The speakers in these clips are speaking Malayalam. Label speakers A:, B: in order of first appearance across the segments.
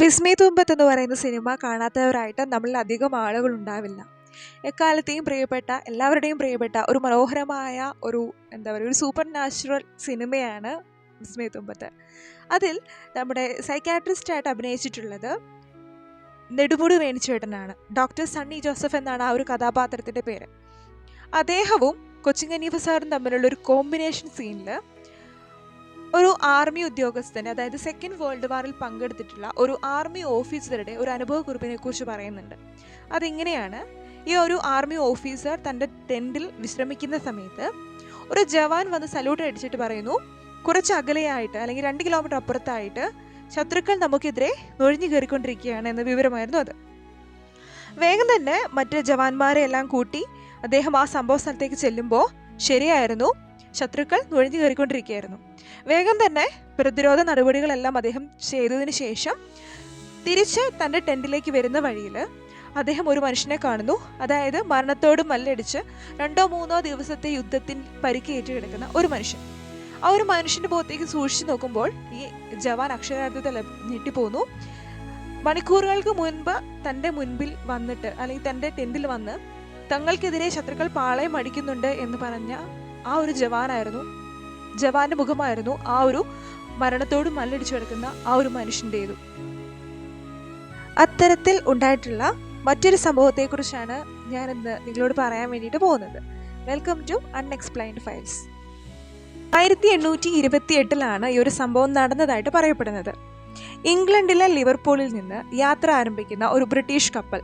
A: വിസ്മയ തുമ്പത്ത് എന്ന് പറയുന്ന സിനിമ കാണാത്തവരായിട്ട് നമ്മളിൽ അധികം ആളുകൾ ഉണ്ടാവില്ല എക്കാലത്തെയും പ്രിയപ്പെട്ട എല്ലാവരുടെയും പ്രിയപ്പെട്ട ഒരു മനോഹരമായ ഒരു എന്താ പറയുക ഒരു സൂപ്പർ നാച്ചുറൽ സിനിമയാണ് വിസ്മി തുമ്പത്ത് അതിൽ നമ്മുടെ സൈക്കാട്രിസ്റ്റായിട്ട് അഭിനയിച്ചിട്ടുള്ളത് നെടുമുടി വേണിച്ചേട്ടനാണ്. ഡോക്ടർ സണ്ണി ജോസഫ് എന്നാണ് ആ ഒരു കഥാപാത്രത്തിന്റെ പേര്. അദ്ദേഹവും കൊച്ചിൻ ഹനീഫ സാറും തമ്മിലുള്ള ഒരു കോമ്പിനേഷൻ സീനിൽ ഒരു ആർമി ഉദ്യോഗസ്ഥന് അതായത് സെക്കൻഡ് വേൾഡ് വാറിൽ പങ്കെടുത്തിട്ടുള്ള ഒരു ആർമി ഓഫീസറുടെ ഒരു അനുഭവക്കുറിപ്പിനെ കുറിച്ച് പറയുന്നുണ്ട്. അതിങ്ങനെയാണ്? ഈ ഒരു ആർമി ഓഫീസർ തന്റെ ടെന്റിൽ വിശ്രമിക്കുന്ന സമയത്ത് ഒരു ജവാൻ വന്ന് സല്യൂട്ട് അടിച്ചിട്ട് പറയുന്നു കുറച്ച് അകലെയായിട്ട് അല്ലെങ്കിൽ രണ്ട് കിലോമീറ്റർ അപ്പുറത്തായിട്ട് ശത്രുക്കൾ നമുക്കെതിരെ നുഴഞ്ഞു കയറിക്കൊണ്ടിരിക്കുകയാണ് എന്ന വിവരമായിരുന്നു അത്. വേഗം തന്നെ മറ്റ് ജവാന്മാരെ എല്ലാം കൂട്ടി അദ്ദേഹം ആ സംഭവ സ്ഥലത്തേക്ക് ചെല്ലുമ്പോൾ ശരിയായിരുന്നു ശത്രുക്കൾ നുഴഞ്ഞു കയറിക്കൊണ്ടിരിക്കുകയായിരുന്നു. വേഗം തന്നെ പ്രതിരോധ നടപടികളെല്ലാം അദ്ദേഹം ചെയ്തതിന് ശേഷം തിരിച്ച് തന്റെ ടെന്റിലേക്ക് വരുന്ന വഴിയിൽ അദ്ദേഹം ഒരു മനുഷ്യനെ കാണുന്നു. അതായത് മരണത്തോട് മല്ലടിച്ച് രണ്ടോ മൂന്നോ ദിവസത്തെ യുദ്ധത്തിൽ പരിക്കേറ്റ് കിടക്കുന്ന ഒരു മനുഷ്യൻ. ആ ഒരു മനുഷ്യന്റെ മുഖത്തേക്ക് സൂക്ഷിച്ചു നോക്കുമ്പോൾ ഈ ജവാൻ അക്ഷരാർത്ഥത്തിൽ ഞെട്ടിപ്പോന്നു. മണിക്കൂറുകൾക്ക് മുൻപ് തന്റെ മുൻപിൽ വന്നിട്ട് അല്ലെങ്കിൽ തന്റെ ടെന്റിൽ വന്ന് തങ്ങൾക്കെതിരെ ശത്രുക്കൾ പാളയം അടിക്കുന്നുണ്ട് എന്ന് പറഞ്ഞ ആ ഒരു ജവാനായിരുന്നു ജവാന്റെ മുഖമായിരുന്നു ആ ഒരു മരണത്തോട് മല്ലടിച്ചു കിടക്കുന്ന ആ ഒരു മനുഷ്യന്റെതു അത്തരത്തിൽ ഉണ്ടായിട്ടുള്ള മറ്റൊരു സംഭവത്തെക്കുറിച്ചാണ് ഞാൻ ഇന്ന് നിങ്ങളോട് പറയാൻ വേണ്ടിയിട്ട് പോകുന്നത്. വെൽക്കം ടു അൺഎക്സ്പ്ലൈൻഡ് ഫയൽസ് ആയിരത്തി എണ്ണൂറ്റി ഇരുപത്തി എട്ടിലാണ് ഈ ഒരു സംഭവം നടന്നതായിട്ട് പറയപ്പെടുന്നത്. ഇംഗ്ലണ്ടിലെ ലിവർപൂളിൽ നിന്ന് യാത്ര ആരംഭിക്കുന്ന ഒരു ബ്രിട്ടീഷ് കപ്പൽ.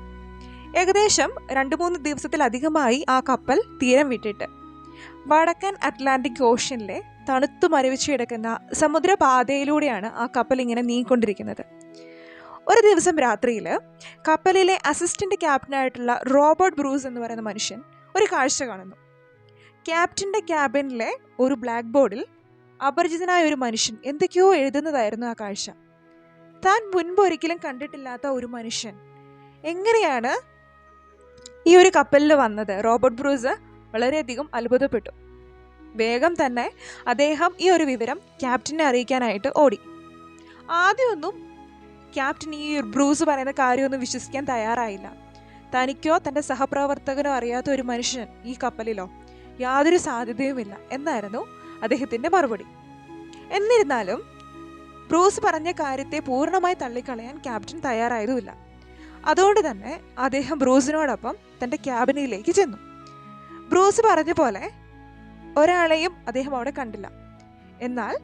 A: ഏകദേശം രണ്ട് മൂന്ന് ദിവസത്തിലധികമായി ആ കപ്പൽ തീരം വിട്ടിട്ട് വടക്കൻ അറ്റ്ലാന്റിക് ഓഷ്യനിലെ തണുത്തു മരവിച്ച് കിടക്കുന്ന സമുദ്രപാതയിലൂടെയാണ് ആ കപ്പൽ ഇങ്ങനെ നീങ്ങിക്കൊണ്ടിരിക്കുന്നത്. ഒരു ദിവസം രാത്രിയിൽ കപ്പലിലെ അസിസ്റ്റന്റ് ക്യാപ്റ്റനായിട്ടുള്ള റോബർട്ട് ബ്രൂസ് എന്ന് പറയുന്ന മനുഷ്യൻ ഒരു കാഴ്ച കാണുന്നു. ക്യാപ്റ്റന്റെ ക്യാബിനിലെ ഒരു ബ്ലാക്ക് ബോർഡിൽ അപരിചിതനായ ഒരു മനുഷ്യൻ എന്തൊക്കെയോ എഴുതുന്നതായിരുന്നു ആ കാഴ്ച. താൻ മുൻപ് ഒരിക്കലും കണ്ടിട്ടില്ലാത്ത ഒരു മനുഷ്യൻ. എങ്ങനെയാണ് ഈ ഒരു കപ്പലിൽ വന്നത്? റോബർട്ട് ബ്രൂസ് വളരെയധികം അത്ഭുതപ്പെട്ടു. വേഗം തന്നെ അദ്ദേഹം ഈ ഒരു വിവരം ക്യാപ്റ്റനെ അറിയിക്കാനായിട്ട് ഓടി. ആദ്യമൊന്നും ക്യാപ്റ്റൻ ഈ ബ്രൂസ് പറയുന്ന കാര്യമൊന്നും വിശ്വസിക്കാൻ തയ്യാറായില്ല. തനിക്കോ തന്റെ സഹപ്രവർത്തകനോ അറിയാത്ത ഒരു മനുഷ്യൻ ഈ കപ്പലിലോ യാതൊരു സാധ്യതയുമില്ല എന്നായിരുന്നു അദ്ദേഹത്തിന്റെ മറുപടി. എന്നിരുന്നാലും ബ്രൂസ് പറഞ്ഞ കാര്യത്തെ പൂർണമായി തള്ളിക്കളയാൻ ക്യാപ്റ്റൻ തയ്യാറായതുമില്ല. അതുകൊണ്ട് തന്നെ അദ്ദേഹം ബ്രൂസിനോടൊപ്പം തന്റെ ക്യാബിനിലേക്ക് ചെന്നു. ബ്രൂസ് പറഞ്ഞ പോലെ ഒരാളെയും അദ്ദേഹം അവിടെ കണ്ടില്ല. എന്നാൽ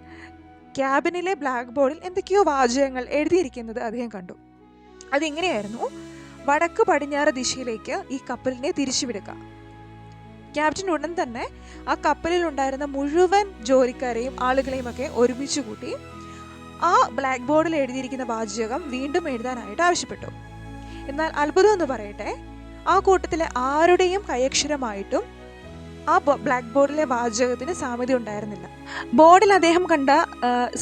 A: ക്യാബിനിലെ ബ്ലാക്ക് ബോർഡിൽ എന്തൊക്കെയോ വാചകങ്ങൾ എഴുതിയിരിക്കുന്നത് അദ്ദേഹം കണ്ടു. അതിങ്ങനെയായിരുന്നു? വടക്ക് പടിഞ്ഞാറ് ദിശയിലേക്ക് ഈ കപ്പലിനെ തിരിച്ചുവിടുക. ക്യാപ്റ്റൻ ഉടൻ തന്നെ ആ കപ്പലിൽ ഉണ്ടായിരുന്ന മുഴുവൻ ജോലിക്കാരെയും ആളുകളെയും ഒക്കെ ഒരുമിച്ച് കൂട്ടി ആ ബ്ലാക്ക് ബോർഡിൽ എഴുതിയിരിക്കുന്ന വാചകം വീണ്ടും എഴുതാനായിട്ട് ആവശ്യപ്പെട്ടു. എന്നാൽ അത്ഭുതം എന്ന് പറയട്ടെ ആ കൂട്ടത്തിലെ ആരുടെയും കൈയക്ഷരമായിട്ടും ആ ബ്ലാക്ക് ബോർഡിലെ വാചകത്തിന് സാമ്യത ഉണ്ടായിരുന്നില്ല. ബോർഡിൽ അദ്ദേഹം കണ്ട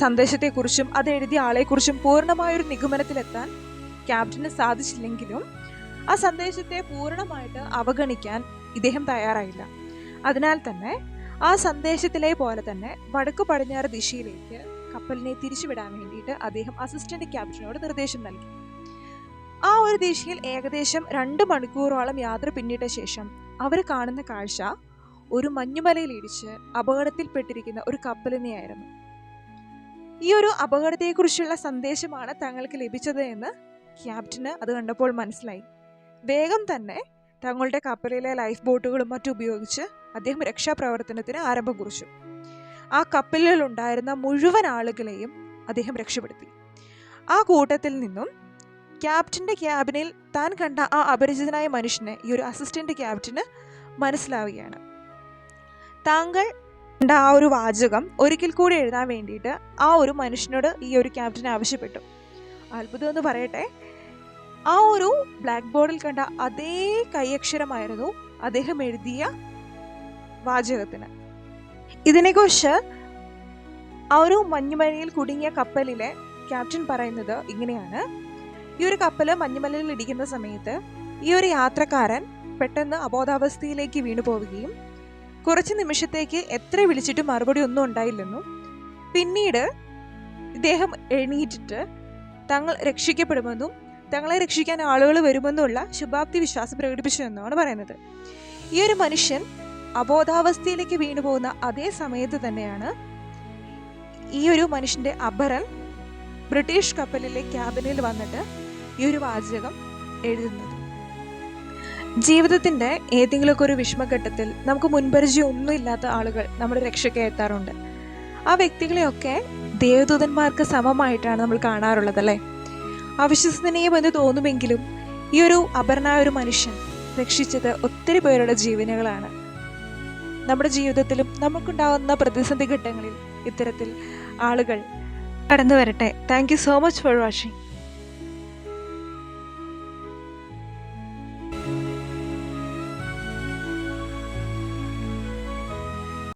A: സന്ദേശത്തെക്കുറിച്ചും അത് എഴുതിയ ആളെക്കുറിച്ചും പൂർണമായൊരു നിഗമനത്തിലെത്താൻ ക്യാപ്റ്റന് സാധിച്ചില്ലെങ്കിലും ആ സന്ദേശത്തെ പൂർണമായിട്ട് അവഗണിക്കാൻ ഇദ്ദേഹം തയ്യാറായില്ല. അതിനാൽ തന്നെ ആ സന്ദേശത്തിലെ പോലെ തന്നെ വടക്ക് പടിഞ്ഞാറ് ദിശയിലേക്ക് കപ്പലിനെ തിരിച്ചുവിടാൻ വേണ്ടിയിട്ട് അദ്ദേഹം അസിസ്റ്റന്റ് ക്യാപ്റ്റനോട് നിർദ്ദേശം നൽകി. ആ ഒരു ദിശയിൽ ഏകദേശം രണ്ട് മണിക്കൂറോളം യാത്ര പിന്നിട്ട ശേഷം അവർ കാണുന്ന കാഴ്ച ഒരു മഞ്ഞുമലയിൽ ഇടിച്ച് അപകടത്തിൽപ്പെട്ടിരിക്കുന്ന ഒരു കപ്പലിനെയായിരുന്നു ഈ ഒരു അപകടത്തെക്കുറിച്ചുള്ള സന്ദേശമാണ് തങ്ങൾക്ക് ലഭിച്ചത് എന്ന് ക്യാപ്റ്റന് അത് കണ്ടപ്പോൾ മനസ്സിലായി. വേഗം തന്നെ തങ്ങളുടെ കപ്പലിലെ ലൈഫ് ബോട്ടുകളും മറ്റും ഉപയോഗിച്ച് അദ്ദേഹം രക്ഷാപ്രവർത്തനത്തിന് ആരംഭം കുറിച്ചു. ആ കപ്പലിൽ ഉണ്ടായിരുന്ന മുഴുവൻ ആളുകളെയും അദ്ദേഹം രക്ഷപ്പെടുത്തി. ആ കൂട്ടത്തിൽ നിന്നും ക്യാപ്റ്റന്റെ ക്യാബിനിൽ താൻ കണ്ട ആ അപരിചിതനായ മനുഷ്യനെ ഈ ഒരു അസിസ്റ്റന്റ് ക്യാപ്റ്റന് മനസ്സിലാവുകയാണ്. താങ്കൾ ആ ഒരു വാചകം ഒരിക്കൽ കൂടി എഴുതാൻ വേണ്ടിയിട്ട് ആ ഒരു മനുഷ്യനോട് ഈ ഒരു ക്യാപ്റ്റൻ ആവശ്യപ്പെട്ടു. അത്ഭുതം എന്ന് പറയട്ടെ. ആ ഒരു ബ്ലാക്ക് ബോർഡിൽ കണ്ട അതേ കൈയക്ഷരമായിരുന്നു അദ്ദേഹം എഴുതിയ വാചകത്തിന്. ഇതിനെക്കുറിച്ച് ആ ഒരു മഞ്ഞുമലയിൽ കുടുങ്ങിയ കപ്പലിലെ ക്യാപ്റ്റൻ പറയുന്നത് ഇങ്ങനെയാണ്. ഈ ഒരു കപ്പൽ മഞ്ഞുമലയിൽ ഇടിക്കുന്ന സമയത്ത് ഈ ഒരു യാത്രക്കാരൻ പെട്ടെന്ന് അബോധാവസ്ഥയിലേക്ക് വീണു പോവുകയും കുറച്ച് നിമിഷത്തേക്ക് എത്ര വിളിച്ചിട്ടും മറുപടി ഒന്നും ഉണ്ടായില്ലെന്നും പിന്നീട് ഇദ്ദേഹം എണീറ്റിട്ട് തങ്ങൾ രക്ഷിക്കപ്പെടുമെന്നും തങ്ങളെ രക്ഷിക്കാൻ ആളുകൾ വരുമെന്നുള്ള ശുഭാപ്തി വിശ്വാസം പ്രകടിപ്പിച്ചു എന്നാണ് പറയുന്നത്. ഈ ഒരു മനുഷ്യൻ അബോധാവസ്ഥയിലേക്ക് വീണു പോകുന്ന അതേ സമയത്ത് തന്നെയാണ് ഈ ഒരു മനുഷ്യന്റെ അപരൻ ബ്രിട്ടീഷ് കപ്പലിലെ ക്യാബിനിൽ വന്നിട്ട് ഈ ഒരു വാചകം എഴുതുന്നത്. ജീവിതത്തിന്റെ ഏതെങ്കിലുമൊക്കെ ഒരു വിഷമഘട്ടത്തിൽ നമുക്ക് മുൻപരിചയം ഒന്നുമില്ലാത്ത ആളുകൾ നമ്മുടെ രക്ഷയ്ക്ക് എത്താറുണ്ട്. ആ വ്യക്തികളെയൊക്കെ ദേവദൂതന്മാർക്ക് സമമായിട്ടാണ് നമ്മൾ കാണാറുള്ളത് അല്ലേ? അവിശ്വസനീയമെന്ന് തോന്നുമെങ്കിലും ഈ ഒരു അപർണായ ഒരു മനുഷ്യൻ രക്ഷിച്ചത് ഒത്തിരി പേരുടെ ജീവനുകളാണ്. നമ്മുടെ ജീവിതത്തിലും നമുക്കുണ്ടാകുന്ന പ്രതിസന്ധി ഘട്ടങ്ങളിൽ ഇത്തരത്തിൽ ആളുകൾ കടന്നു വരട്ടെ thank you so much for watching